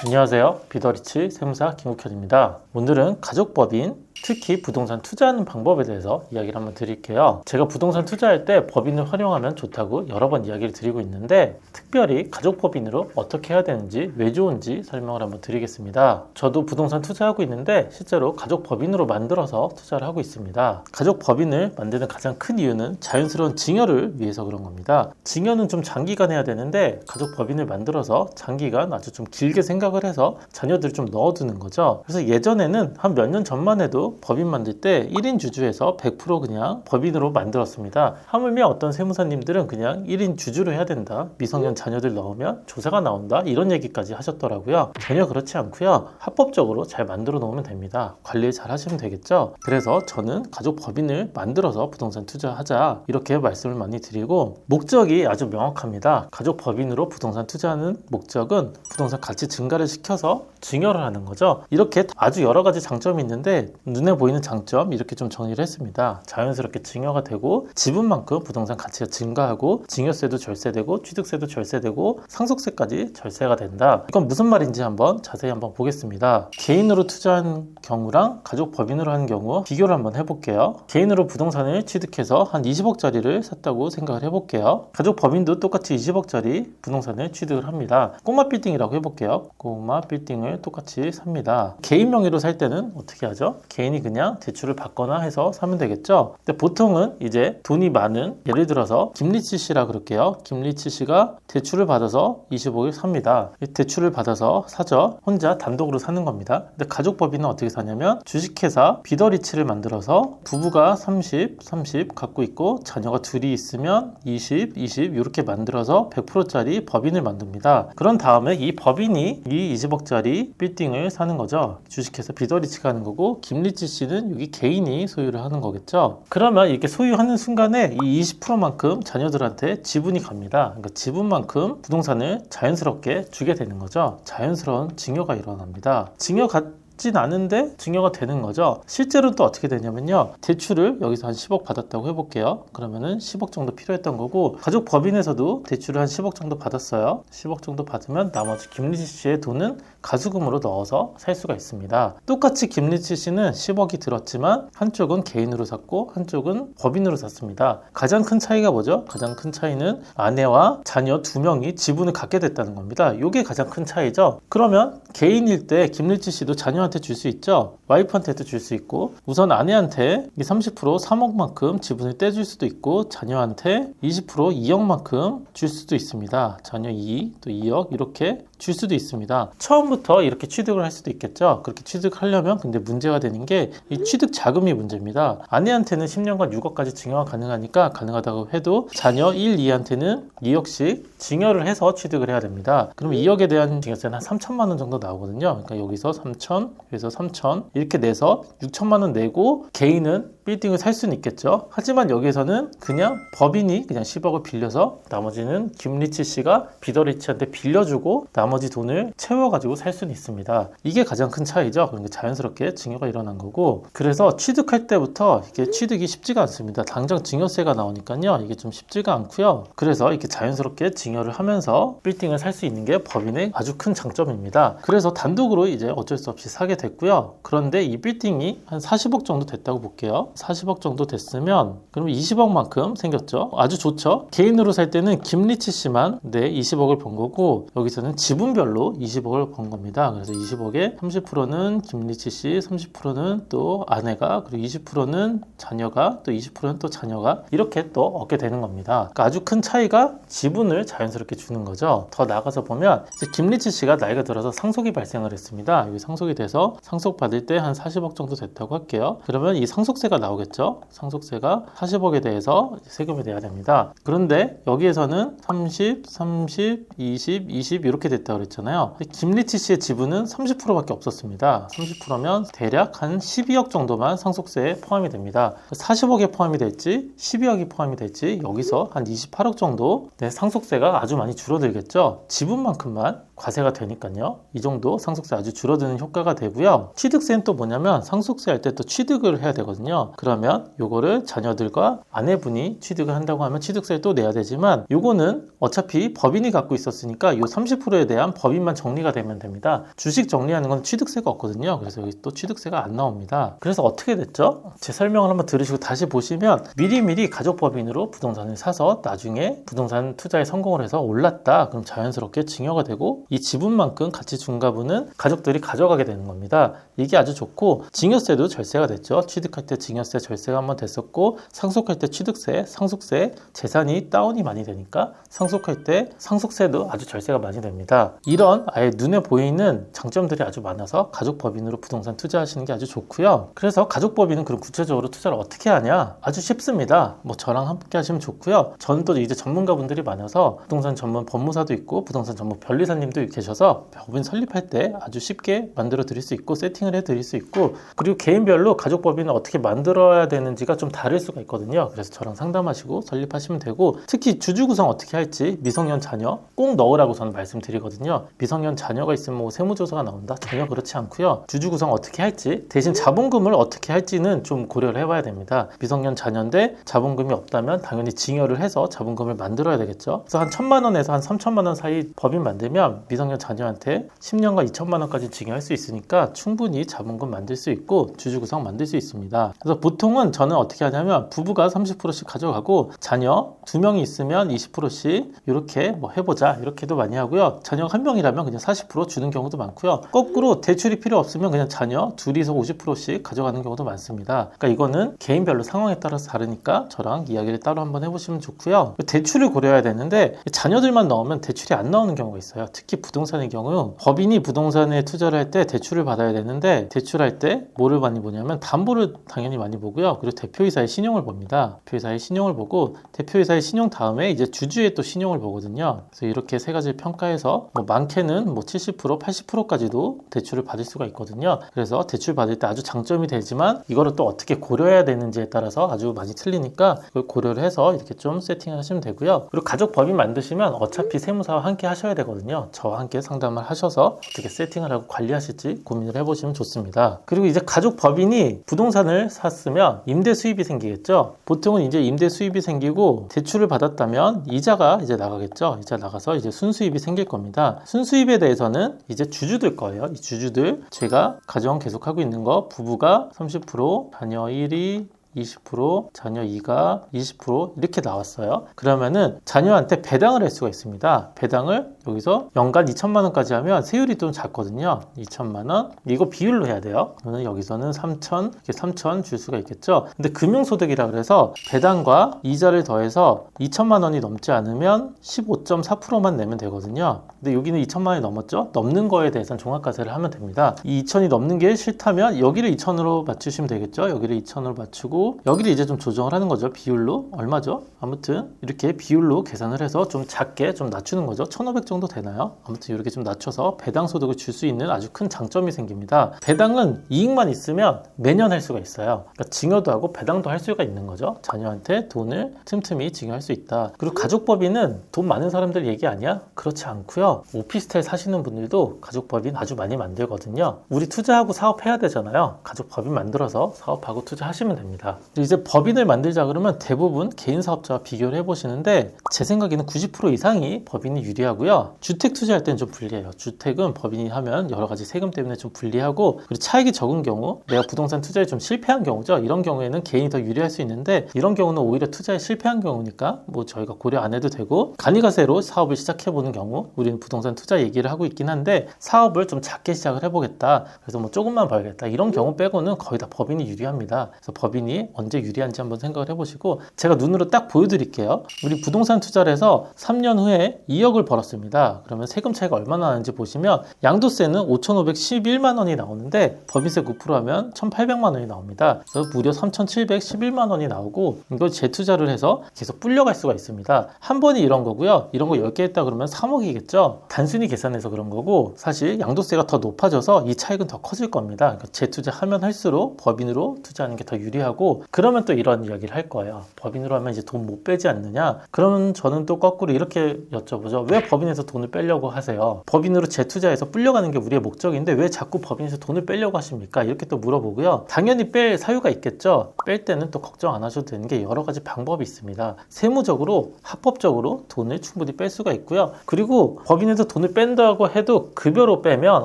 안녕하세요. 비더리치 세무사 김국현입니다. 오늘은 가족법인 특히 부동산 투자하는 방법에 대해서 이야기를 한번 드릴게요. 제가 부동산 투자할 때 법인을 활용하면 좋다고 여러 번 이야기를 드리고 있는데 특별히 가족 법인으로 어떻게 해야 되는지 왜 좋은지 설명을 한번 드리겠습니다. 저도 부동산 투자하고 있는데 실제로 가족 법인으로 만들어서 투자를 하고 있습니다. 가족 법인을 만드는 가장 큰 이유는 자연스러운 증여를 위해서 그런 겁니다. 증여는 좀 장기간 해야 되는데 가족 법인을 만들어서 장기간 아주 좀 길게 생각을 해서 자녀들을 좀 넣어두는 거죠. 그래서 예전에는 한 몇 년 전만 해도 법인 만들 때 1인 주주에서 100% 그냥 법인으로 만들었습니다. 하물며 어떤 세무사님들은 그냥 1인 주주로 해야 된다. 미성년 자녀들 넣으면 조사가 나온다. 이런 얘기까지 하셨더라고요. 전혀 그렇지 않고요. 합법적으로 잘 만들어 놓으면 됩니다. 관리 잘 하시면 되겠죠. 그래서 저는 가족 법인을 만들어서 부동산 투자하자 이렇게 말씀을 많이 드리고 목적이 아주 명확합니다. 가족 법인으로 부동산 투자하는 목적은 부동산 가치 증가를 시켜서 증여를 하는 거죠. 이렇게 아주 여러 가지 장점이 있는데 눈에 보이는 장점 이렇게 좀 정리를 했습니다. 자연스럽게 증여가 되고 지분만큼 부동산 가치가 증가하고 증여세도 절세되고 취득세도 절세되고 상속세까지 절세가 된다. 이건 무슨 말인지 한번 자세히 한번 보겠습니다. 개인으로 투자한 경우랑 가족 법인으로 한 경우 비교를 한번 해볼게요. 개인으로 부동산을 취득해서 한 20억짜리를 샀다고 생각을 해볼게요. 가족 법인도 똑같이 20억짜리 부동산을 취득을 합니다. 꼬마 빌딩이라고 해볼게요. 꼬마 빌딩을 똑같이 삽니다. 개인 명의로 살 때는 어떻게 하죠? 개인 이 그냥 대출을 받거나 해서 사면 되겠죠. 근데 보통은 이제 돈이 많은 예를 들어서 김리치 씨라 그럴게요. 김리치 씨가 대출을 받아서 20억을 삽니다. 이 대출을 받아서 사죠. 혼자 단독으로 사는 겁니다. 근데 가족 법인은 어떻게 사냐면 주식회사 비더리치를 만들어서 부부가 30, 30 갖고 있고 자녀가 둘이 있으면 20, 20 이렇게 만들어서 100%짜리 법인을 만듭니다. 그런 다음에 이 법인이 이 20억짜리 빌딩을 사는 거죠. 주식회사 비더리치가 하는 거고 김리치 씨는 여기 개인이 소유를 하는 거겠죠. 그러면 이렇게 소유하는 순간에 이 20%만큼 자녀들한테 지분이 갑니다. 그러니까 지분만큼 부동산을 자연스럽게 주게 되는 거죠. 자연스러운 증여가 일어납니다. 증여 같 진 않은데 증여가 되는 거죠. 실제로 또 어떻게 되냐면요. 대출을 여기서 한 10억 받았다고 해볼게요. 그러면은 10억 정도 필요했던 거고 가족 법인에서도 대출을 한 10억 정도 받았어요. 10억 정도 받으면 나머지 김리치 씨의 돈은 가수금으로 넣어서 살 수가 있습니다. 똑같이 김리치 씨는 10억이 들었지만 한쪽은 개인으로 샀고 한쪽은 법인으로 샀습니다. 가장 큰 차이가 뭐죠? 가장 큰 차이는 아내와 자녀 두 명이 지분을 갖게 됐다는 겁니다. 이게 가장 큰 차이죠. 그러면 개인일 때 김리치 씨도 자녀 한테 줄 수 있죠. 와이프한테도 줄 수 있고 우선 아내한테 이 30% 3억만큼 지분을 떼줄 수도 있고 자녀한테 20% 2억만큼 줄 수도 있습니다. 자녀 2, 또 2억 이렇게 줄 수도 있습니다. 처음부터 이렇게 취득을 할 수도 있겠죠. 그렇게 취득하려면 근데 문제가 되는 게 이 취득 자금이 문제입니다. 아내한테는 10년간 6억까지 증여가 가능하니까 가능하다고 해도 자녀 1, 2한테는 2억씩 증여를 해서 취득을 해야 됩니다. 그럼 2억에 대한 증여세는 한 3천만 원 정도 나오거든요. 그러니까 여기서 3천, 여기서 3천 이렇게 내서 6천만 원 내고 개인은 빌딩을 살 수는 있겠죠. 하지만 여기에서는 그냥 법인이 그냥 10억을 빌려서 나머지는 김리치 씨가 비더리치한테 빌려주고 나머지 돈을 채워가지고 살 수는 있습니다. 이게 가장 큰 차이죠. 그러니까 자연스럽게 증여가 일어난 거고 그래서 취득할 때부터 이게 취득이 쉽지가 않습니다. 당장 증여세가 나오니까요. 이게 좀 쉽지가 않고요. 그래서 이렇게 자연스럽게 증여를 하면서 빌딩을 살 수 있는 게 법인의 아주 큰 장점입니다. 그래서 단독으로 이제 어쩔 수 없이 사게 됐고요. 그런데 이 빌딩이 한 40억 정도 됐다고 볼게요. 40억 정도 됐으면 그럼 20억만큼 생겼죠. 아주 좋죠. 개인으로 살 때는 김리치 씨만 네 20억을 번 거고 여기서는 지분별로 20억을 번 겁니다. 그래서 20억에 30%는 김리치 씨, 30%는 또 아내가 그리고 20%는 자녀가 또 20%는 또 자녀가 이렇게 또 얻게 되는 겁니다. 그러니까 아주 큰 차이가 지분을 자연스럽게 주는 거죠. 더 나가서 보면 김리치 씨가 나이가 들어서 상속이 발생을 했습니다. 여기 상속이 돼서 상속 받을 때 한 40억 정도 됐다고 할게요. 그러면 이 상속세가 나 오겠죠. 상속세가 40억에 대해서 세금을 내야 됩니다. 그런데 여기에서는 30, 30, 20, 20 이렇게 됐다고 그랬잖아요. 김리치 씨의 지분은 30%밖에 없었습니다. 30%면 대략 한 12억 정도만 상속세에 포함이 됩니다. 40억에 포함이 될지 12억이 포함이 될지 여기서 한 28억 정도 네, 상속세가 아주 많이 줄어들겠죠. 지분만큼만 과세가 되니까요. 이 정도 상속세 아주 줄어드는 효과가 되고요. 취득세는 또 뭐냐면 상속세 할 때 또 취득을 해야 되거든요. 그러면 요거를 자녀들과 아내분이 취득을 한다고 하면 취득세를 또 내야 되지만 요거는 어차피 법인이 갖고 있었으니까 요 30%에 대한 법인만 정리가 되면 됩니다. 주식 정리하는 건 취득세가 없거든요. 그래서 여기 또 취득세가 안 나옵니다. 그래서 어떻게 됐죠? 제 설명을 한번 들으시고 다시 보시면 미리미리 가족 법인으로 부동산을 사서 나중에 부동산 투자에 성공을 해서 올랐다. 그럼 자연스럽게 증여가 되고 이 지분만큼 가치 중과분은 가족들이 가져가게 되는 겁니다. 이게 아주 좋고 증여세도 절세가 됐죠. 취득할 때 증여세 절세가 한번 됐었고 상속할 때 취득세, 상속세, 재산이 다운이 많이 되니까 상속할 때 상속세도 아주 절세가 많이 됩니다. 이런 아예 눈에 보이는 장점들이 아주 많아서 가족 법인으로 부동산 투자하시는 게 아주 좋고요. 그래서 가족 법인은 그럼 구체적으로 투자를 어떻게 하냐? 아주 쉽습니다. 뭐 저랑 함께 하시면 좋고요. 저는 또 이제 전문가분들이 많아서 부동산 전문 법무사도 있고 부동산 전문 변리사님도 계셔서 법인 설립할 때 아주 쉽게 만들어 드릴 수 있고 세팅 을 해 드릴 수 있고 그리고 개인별로 가족 법인을 어떻게 만들어야 되는지가 좀 다를 수가 있거든요. 그래서 저랑 상담하시고 설립하시면 되고 특히 주주 구성 어떻게 할지 미성년 자녀 꼭 넣으라고 저는 말씀드리거든요. 미성년 자녀가 있으면 뭐 세무조사가 나온다 전혀 그렇지 않고요. 주주 구성 어떻게 할지 대신 자본금을 어떻게 할지는 좀 고려를 해봐야 됩니다. 미성년 자녀인데 자본금이 없다면 당연히 증여를 해서 자본금을 만들어야 되겠죠. 그래서 한 천만 원에서 한 삼천만 원 사이 법인 만들면 미성년 자녀한테 10년과 2천만 원까지 증여할 수 있으니까 충분히 자본금 만들 수 있고 주주 구성 만들 수 있습니다. 그래서 보통은 저는 어떻게 하냐면 부부가 30%씩 가져가고 자녀 두 명이 있으면 20%씩 이렇게 뭐 해보자 이렇게도 많이 하고요. 자녀 한 명이라면 그냥 40% 주는 경우도 많고요. 거꾸로 대출이 필요 없으면 그냥 자녀 둘이서 50%씩 가져가는 경우도 많습니다. 그러니까 이거는 개인별로 상황에 따라서 다르니까 저랑 이야기를 따로 한번 해보시면 좋고요. 대출을 고려해야 되는데 자녀들만 넣으면 대출이 안 나오는 경우가 있어요. 특히 부동산의 경우 법인이 부동산에 투자를 할 때 대출을 받아야 되는데 대출할 때 뭐를 많이 보냐면 담보를 당연히 많이 보고요. 그리고 대표이사의 신용을 봅니다. 대표이사의 신용을 보고 대표이사의 신용 다음에 이제 주주의 또 신용을 보거든요. 그래서 이렇게 세 가지를 평가해서 뭐 많게는 뭐 70% 80%까지도 대출을 받을 수가 있거든요. 그래서 대출 받을 때 아주 장점이 되지만 이거를 또 어떻게 고려해야 되는지에 따라서 아주 많이 틀리니까 그걸 고려를 해서 이렇게 좀 세팅을 하시면 되고요. 그리고 가족 법인 만드시면 어차피 세무사와 함께 하셔야 되거든요. 저와 함께 상담을 하셔서 어떻게 세팅을 하고 관리하실지 고민을 해보시면 좋습니다. 그리고 이제 가족 법인이 부동산을 샀으면 임대 수입이 생기겠죠. 보통은 이제 임대 수입이 생기고 대출을 받았다면 이자가 이제 나가겠죠. 이자 나가서 이제 순수입이 생길 겁니다. 순수입에 대해서는 이제 주주들 거예요. 이 주주들 제가 가정 계속하고 있는 거 부부가 30% 자녀 1이 20% 자녀 2가 20% 이렇게 나왔어요. 그러면은 자녀한테 배당을 할 수가 있습니다. 배당을 여기서 연간 2천만 원까지 하면 세율이 좀 작거든요. 2천만 원. 이거 비율로 해야 돼요. 그러면 여기서는 3천, 이렇게 3천 줄 수가 있겠죠. 근데 금융소득이라 그래서 배당과 이자를 더해서 2천만 원이 넘지 않으면 15.4%만 내면 되거든요. 근데 여기는 2천만 원이 넘었죠? 넘는 거에 대해서는 종합과세를 하면 됩니다. 이 2천이 넘는 게 싫다면 여기를 2천으로 맞추시면 되겠죠? 여기를 2천으로 맞추고 여기를 이제 좀 조정을 하는 거죠. 비율로. 얼마죠? 아무튼 이렇게 비율로 계산을 해서 좀 작게 좀 낮추는 거죠. 1,500 정도 되나요? 아무튼 이렇게 좀 낮춰서 배당 소득을 줄 수 있는 아주 큰 장점이 생깁니다. 배당은 이익만 있으면 매년 할 수가 있어요. 그러니까 증여도 하고 배당도 할 수가 있는 거죠. 자녀한테 돈을 틈틈이 증여할 수 있다. 그리고 가족법인은 돈 많은 사람들 얘기 아니야? 그렇지 않고요. 오피스텔 사시는 분들도 가족법인 아주 많이 만들거든요. 우리 투자하고 사업해야 되잖아요. 가족법인 만들어서 사업하고 투자하시면 됩니다. 이제 법인을 만들자 그러면 대부분 개인 사업자와 비교를 해보시는데 제 생각에는 90% 이상이 법인이 유리하고요. 주택 투자할 때는 좀 불리해요. 주택은 법인이 하면 여러 가지 세금 때문에 좀 불리하고 그리고 차익이 적은 경우 내가 부동산 투자에 좀 실패한 경우죠. 이런 경우에는 개인이 더 유리할 수 있는데 이런 경우는 오히려 투자에 실패한 경우니까 뭐 저희가 고려 안 해도 되고 간이가세로 사업을 시작해 보는 경우 우리는 부동산 투자 얘기를 하고 있긴 한데 사업을 좀 작게 시작을 해보겠다. 그래서 뭐 조금만 벌겠다. 이런 경우 빼고는 거의 다 법인이 유리합니다. 그래서 법인 이 언제 유리한지 한번 생각을 해보시고 제가 눈으로 딱 보여드릴게요. 우리 부동산 투자를 해서 3년 후에 2억을 벌었습니다. 그러면 세금 차이가 얼마나 나는지 보시면 양도세는 5,511만 원이 나오는데 법인세 9% 하면 1,800만 원이 나옵니다. 그래서 무려 3,711만 원이 나오고 이걸 재투자를 해서 계속 불려갈 수가 있습니다. 한 번이 이런 거고요. 이런 거 10개 했다 그러면 3억이겠죠. 단순히 계산해서 그런 거고 사실 양도세가 더 높아져서 이 차익은 더 커질 겁니다. 그러니까 재투자하면 할수록 법인으로 투자하는 게 더 유리하고 그러면 또 이런 이야기를 할 거예요. 법인으로 하면 이제 돈 못 빼지 않느냐? 그러면 저는 또 거꾸로 이렇게 여쭤보죠. 왜 법인에서 돈을 빼려고 하세요? 법인으로 재투자해서 불려가는 게 우리의 목적인데 왜 자꾸 법인에서 돈을 빼려고 하십니까? 이렇게 또 물어보고요. 당연히 뺄 사유가 있겠죠. 뺄 때는 또 걱정 안 하셔도 되는 게 여러 가지 방법이 있습니다. 세무적으로 합법적으로 돈을 충분히 뺄 수가 있고요. 그리고 법인에서 돈을 뺀다고 해도 급여로 빼면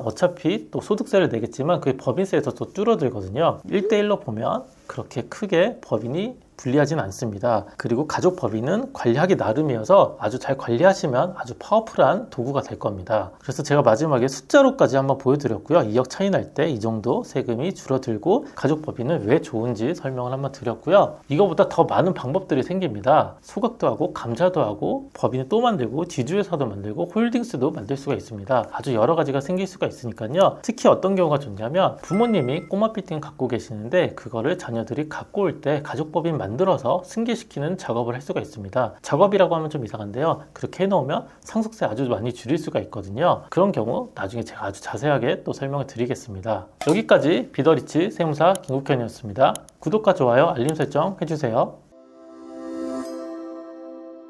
어차피 또 소득세를 내겠지만 그게 법인세에서 또 줄어들거든요. 1대1로 보면 그렇게 크게 법인이 불리하진 않습니다. 그리고 가족 법인은 관리하기 나름이어서 아주 잘 관리하시면 아주 파워풀한 도구가 될 겁니다. 그래서 제가 마지막에 숫자로까지 한번 보여드렸고요. 2억 차이 날 때 이 정도 세금이 줄어들고 가족 법인은 왜 좋은지 설명을 한번 드렸고요. 이거보다 더 많은 방법들이 생깁니다. 소각도 하고 감자도 하고 법인을 또 만들고 지주회사도 만들고 홀딩스도 만들 수가 있습니다. 아주 여러 가지가 생길 수가 있으니까요. 특히 어떤 경우가 좋냐면 부모님이 꼬마 빌딩 갖고 계시는데 그거를 자녀들이 갖고 올 때 가족 법인 만들어서 승계시키는 작업을 할 수가 있습니다. 작업이라고 하면 좀 이상한데요. 그렇게 해놓으면 상속세 아주 많이 줄일 수가 있거든요. 그런 경우 나중에 제가 아주 자세하게 또 설명을 드리겠습니다. 여기까지 비더리치 세무사 김국현이었습니다. 구독과 좋아요, 알림 설정 해주세요.